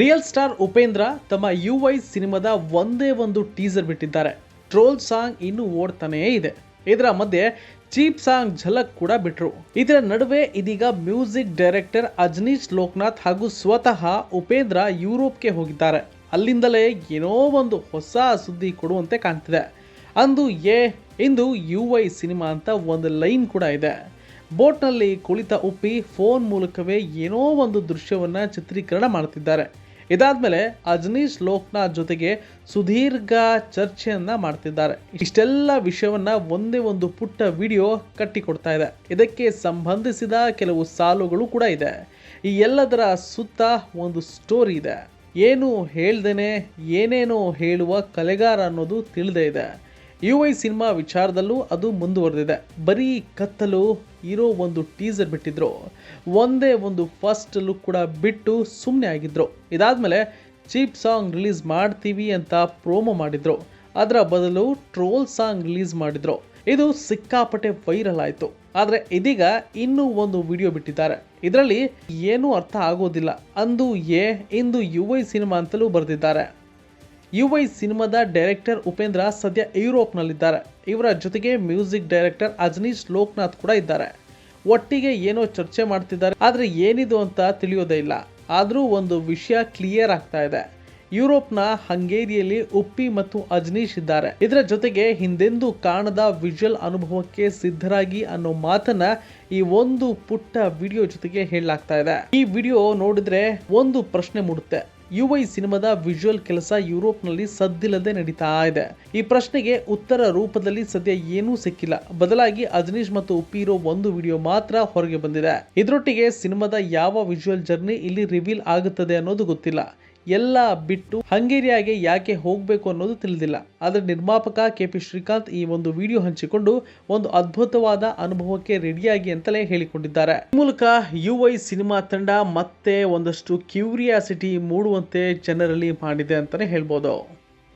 Real star Upendra ತಮ್ಮ you Y ಸಿನಿಮಾದ ಒಂದೇ ಒಂದು ಟೀಸರ್ ಬಿಟ್ಟಿದ್ದಾರೆ. ಟ್ರೋಲ್ ಸಾಂಗ್ ಇನ್ನೂ ಓಡ್ತಾನೇ ಇದೆ. ಇದರ ಮಧ್ಯೆ ಚೀಪ್ ಸಾಂಗ್ ಝಲಕ್ ಕೂಡ ಬಿಟ್ರು. ಇದರ ನಡುವೆ ಇದೀಗ ಮ್ಯೂಸಿಕ್ ಡೈರೆಕ್ಟರ್ ಅಜನೀಶ್ ಲೋಕನಾಥ್ ಹಾಗೂ ಸ್ವತಃ ಉಪೇಂದ್ರ ಯುರೋಪ್ಗೆ ಹೋಗಿದ್ದಾರೆ. ಅಲ್ಲಿಂದಲೇ ಏನೋ ಒಂದು ಹೊಸ ಸುದ್ದಿ ಕೊಡುವಂತೆ ಕಾಣ್ತಿದೆ. ಅಂದು ಏ, ಇಂದು ಯು ವೈ ಸಿನಿಮಾ ಅಂತ ಒಂದು ಲೈನ್ ಕೂಡ ಇದೆ. ಬೋಟ್ನಲ್ಲಿ ಕುಳಿತ ಉಪ್ಪಿ ಫೋನ್ ಮೂಲಕವೇ ಏನೋ ಒಂದು ದೃಶ್ಯವನ್ನು ಚಿತ್ರೀಕರಣ ಮಾಡ್ತಿದ್ದಾರೆ. ಇದಾದ್ಮೇಲೆ ಅಜನೀಶ್ ಲೋಕ್ನಾಥ್ ಜೊತೆಗೆ ಸುದೀರ್ಘ ಚರ್ಚೆಯನ್ನ ಮಾಡ್ತಿದ್ದಾರೆ. ಇಷ್ಟೆಲ್ಲ ವಿಷಯವನ್ನ ಒಂದೇ ಒಂದು ಪುಟ್ಟ ವಿಡಿಯೋ ಕಟ್ಟಿಕೊಡ್ತಾ ಇದೆ. ಇದಕ್ಕೆ ಸಂಬಂಧಿಸಿದ ಕೆಲವು ಸಾಲುಗಳು ಕೂಡ ಇದೆ. ಈ ಎಲ್ಲದರ ಸುತ್ತ ಒಂದು ಸ್ಟೋರಿ ಇದೆ. ಏನು ಹೇಳ್ದೇನೆ, ಏನೇನೋ ಹೇಳುವ ಕಲೆಗಾರ ಅನ್ನೋದು ತಿಳಿದೇ ಇದೆ. ಯು ಐ ಸಿನಿಮಾ ವಿಚಾರದಲ್ಲೂ ಅದು ಮುಂದುವರೆದಿದೆ. ಬರೀ ಕತ್ತಲು ಇರೋ ಒಂದು ಟೀಸರ್ ಬಿಟ್ಟಿದ್ರು. ಒಂದೇ ಒಂದು ಫಸ್ಟ್ ಲುಕ್ ಕೂಡ ಬಿಟ್ಟು ಸುಮ್ಮನೆ ಆಗಿದ್ರು. ಇದಾದಮೇಲೆ ಚೀಪ್ ಸಾಂಗ್ ರಿಲೀಸ್ ಮಾಡ್ತೀವಿ ಅಂತ ಪ್ರೋಮೋ ಮಾಡಿದ್ರು. ಅದರ ಬದಲು ಟ್ರೋಲ್ ಸಾಂಗ್ ರಿಲೀಸ್ ಮಾಡಿದ್ರು. ಇದು ಸಿಕ್ಕಾಪಟ್ಟೆ ವೈರಲ್ ಆಯಿತು. ಆದರೆ ಇದೀಗ ಇನ್ನೂ ಒಂದು ವಿಡಿಯೋ ಬಿಟ್ಟಿದ್ದಾರೆ. ಇದರಲ್ಲಿ ಏನೂ ಅರ್ಥ ಆಗೋದಿಲ್ಲ. ಅಂದು ಎ, ಇಂದು ಯು ಸಿನಿಮಾ ಅಂತಲೂ ಬರೆದಿದ್ದಾರೆ. ಯು ವೈ ಸಿನಿಮಾದ ಡೈರೆಕ್ಟರ್ ಉಪೇಂದ್ರ ಸದ್ಯ ಯುರೋಪ್ನಲ್ಲಿದ್ದಾರೆ. ಇವರ ಜೊತೆಗೆ ಮ್ಯೂಸಿಕ್ ಡೈರೆಕ್ಟರ್ ಅಜನೀಶ್ ಲೋಕನಾಥ್ ಕೂಡ ಇದ್ದಾರೆ. ಒಟ್ಟಿಗೆ ಏನೋ ಚರ್ಚೆ ಮಾಡ್ತಿದ್ದಾರೆ, ಆದರೆ ಏನಿದು ಅಂತ ತಿಳಿಯೋದೇ ಇಲ್ಲ. ಆದರೂ ಒಂದು ವಿಷಯ ಕ್ಲಿಯರ್ ಆಗ್ತಾ ಇದೆ. ಯುರೋಪ್ನ ಹಂಗೇರಿಯಲ್ಲಿ ಉಪ್ಪಿ ಮತ್ತು ಅಜನೀಶ್ ಇದ್ದಾರೆ. ಇದರ ಜೊತೆಗೆ ಹಿಂದೆಂದೂ ಕಾಣದ ವಿಜುವಲ್ ಅನುಭವಕ್ಕೆ ಸಿದ್ಧರಾಗಿ ಅನ್ನೋ ಮಾತನ್ನ ಈ ಒಂದು ಪುಟ್ಟ ವಿಡಿಯೋ ಜೊತೆಗೆ ಹೇಳಲಾಗ್ತಾ ಇದೆ. ಈ ವಿಡಿಯೋ ನೋಡಿದ್ರೆ ಒಂದು ಪ್ರಶ್ನೆ ಮೂಡುತ್ತೆ. ಯು ಐ ಸಿನಿಮಾದ ವಿಜುವಲ್ ಕೆಲಸ ಯುರೋಪ್ನಲ್ಲಿ ಸದ್ದಿಲ್ಲದೆ ನಡೀತಾ ಇದೆ. ಈ ಪ್ರಶ್ನೆಗೆ ಉತ್ತರ ರೂಪದಲ್ಲಿ ಸದ್ಯ ಏನೂ ಸಿಕ್ಕಿಲ್ಲ. ಬದಲಾಗಿ ಅಜನೀಶ್ ಮತ್ತು ಉಪ್ಪಿ ಇರೋ ಒಂದು ವಿಡಿಯೋ ಮಾತ್ರ ಹೊರಗೆ ಬಂದಿದೆ. ಇದರೊಟ್ಟಿಗೆ ಸಿನಿಮಾದ ಯಾವ ವಿಜುವಲ್ ಜರ್ನಿ ಇಲ್ಲಿ ರಿವೀಲ್ ಆಗುತ್ತದೆ ಅನ್ನೋದು ಗೊತ್ತಿಲ್ಲ. ಎಲ್ಲ ಬಿಟ್ಟು ಹಂಗೇರಿಯಾಗೆ ಯಾಕೆ ಹೋಗಬೇಕು ಅನ್ನೋದು ತಿಳಿದಿಲ್ಲ. ಆದರೆ ನಿರ್ಮಾಪಕ ಕೆ ಪಿ ಶ್ರೀಕಾಂತ್ ಈ ಒಂದು ವಿಡಿಯೋ ಹಂಚಿಕೊಂಡು ಒಂದು ಅದ್ಭುತವಾದ ಅನುಭವಕ್ಕೆ ರೆಡಿಯಾಗಿ ಅಂತಲೇ ಹೇಳಿಕೊಂಡಿದ್ದಾರೆ. ಈ ಮೂಲಕ ಯು ಐ ಸಿನಿಮಾ ತಂಡ ಮತ್ತೆ ಒಂದಷ್ಟು ಕ್ಯೂರಿಯಾಸಿಟಿ ಮೂಡುವಂತೆ ಜನರಲ್ಲಿ ಮಾಡಿದೆ ಅಂತಾನೆ ಹೇಳ್ಬೋದು.